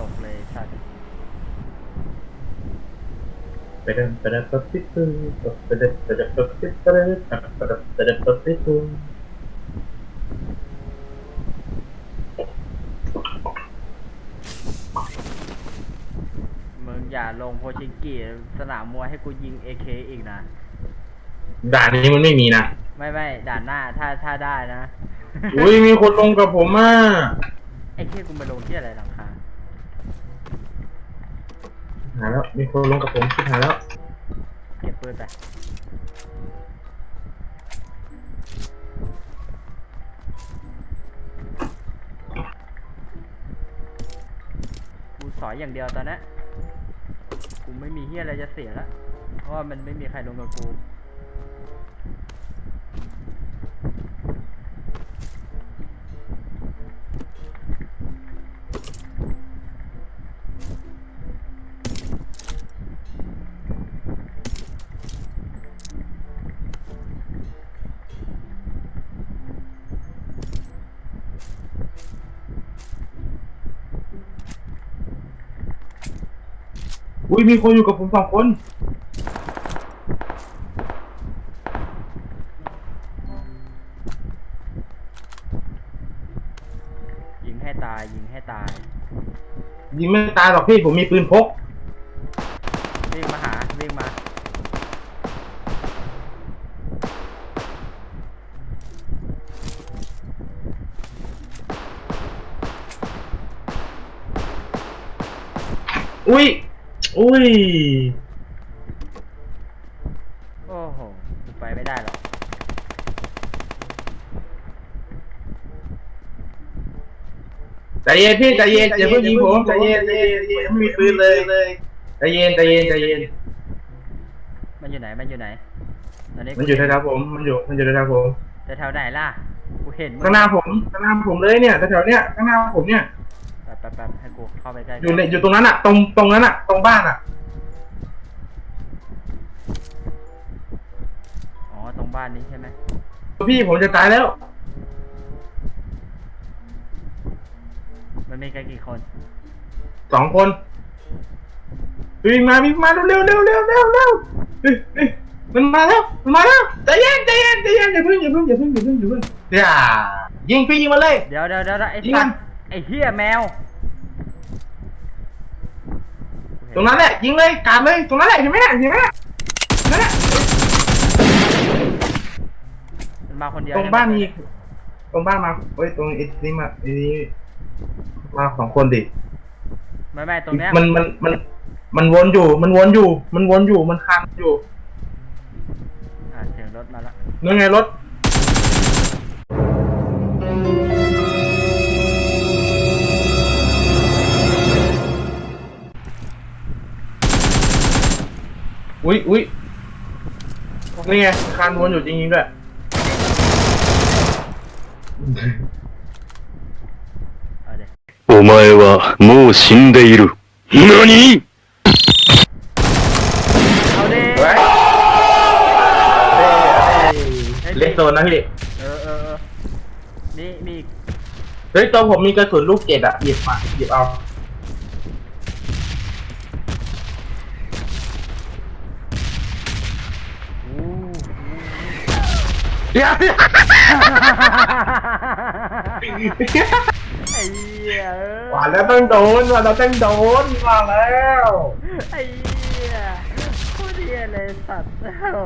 ตกเลยสัตว์ปเดินไปเดินปุ๊บปิ๊บปุ๊ไปเดินไปเดินปุ๊บติ๊ไปเดินไปเดินไปเดินปุ๊บปิ๊บปุ๊บมึงอย่าลงโพชิงกีสนามมวยให้กูยิงเอเคอีกนะ ด่านนี้มันไม่มีนะ ไม่ไม่ด่านหน้าถ้าถ้าได้นะ อุ้ยมีคนลงกับผมอะไอ้เคกูมาลงที่อะไรหลัง คาหาแล้ว มีคนลงกับผมชิบหายแล้ว เก็บปืนไปกูสอยอย่างเดียวตอนนี้กูไม่มีเฮียอะไรจะเสียแล้ว เพราะว่ามันไม่มีใครลงกับกู อุ้ยมีคนอยู่กับผมสองคน ยิงให้ตายยิงให้ตายยิงไม่ตายหรอกพี่ผมมีปืนพก วิ่งมาหาวิ่งมา อุ้ย อุ้ย โอ้โหกูไปไม่ได้หรอก ใจเย็นพี่ใจเย็นอย่าเพิ่งยิงผมใจเย็นใจเย็นยังไม่มีปืนเลยใจเย็นใจเย็นใจเย็น มันอยู่ไหน มันอยู่ไหนตอนนี้มันอยู่แถวๆผม มันอยู่ มันอยู่แถวๆผมแต่แถวไหนล่ะ กูเห็นมึข้างหน้าผมข้างหน้าผมเลยเนี่ยแถวๆเนี้ยข้างหน้าผมเนี่ยแป๊บแป๊บแป๊บให้กูเข้าไปใกล้อยู่ในอยู่ตรงนั้นอะตรงตรงนั้นอะตรงบ้านอะอ๋อตรงบ้านนี้ใช่ไหมพี่ผมจะตายแล้ว มันมีกันกี่คนสองคนวิ่งมาวิ่งมาเร็วเร็วเร็วเร็วเร็วเร็วเฮ้ยเฮ้ยมันมาแล้วมันมาแล้วใจเย็นใจเย็นใจเย็นอย่าเพิ่งอย่าเพิ่งอย่าเพิ่งอย่าเพิ่งอย่าเพิ่งอย่ายิงพี่ยิงมาเลย เดี๋ยวเดี๋ยวเดี๋ยวไอ้ยิงสัมัตนว์ไอ้เหี้ยแมว ตรงนั้นแหละยิงเลยกาดเลยตรงนั้นแหละเห็นไหมน่ะเห็นไหมน่ะนั่นแหละมันมาคนเดียวตรงบ้านมีตรงบ้านมาเฮ้ยตรงไอ้นี่มาไอ้นี่มาสองคนดิไม่ไม่ตรงเนี้ยมันมันมันมันวนอยู่ มันวนอยู่ มันวนอยู่มันคันอยู่อ่าเสียงรถมาละนั่นไงรถ อุ้ยอุ้ยนี่ไงคันวนอยู่จริงๆด้วย เอาเดี๋ยว お前はもう死んでいる。何 เอาดิ ไว้เล่นโซนนะพี่ เออเออเออมีมีอีก เฮ้ยตัวผมมีกระสุนลูกเจ็ดอะหยิบมาหยิบเอา ไอ้เหี้ยเอ้ยว่าแล้วต้องโดนว่าแล้วต้องโดนว่าแล้ว ไอ้เหี้ยโคตรเหี้ยเลยสัตว์โอ้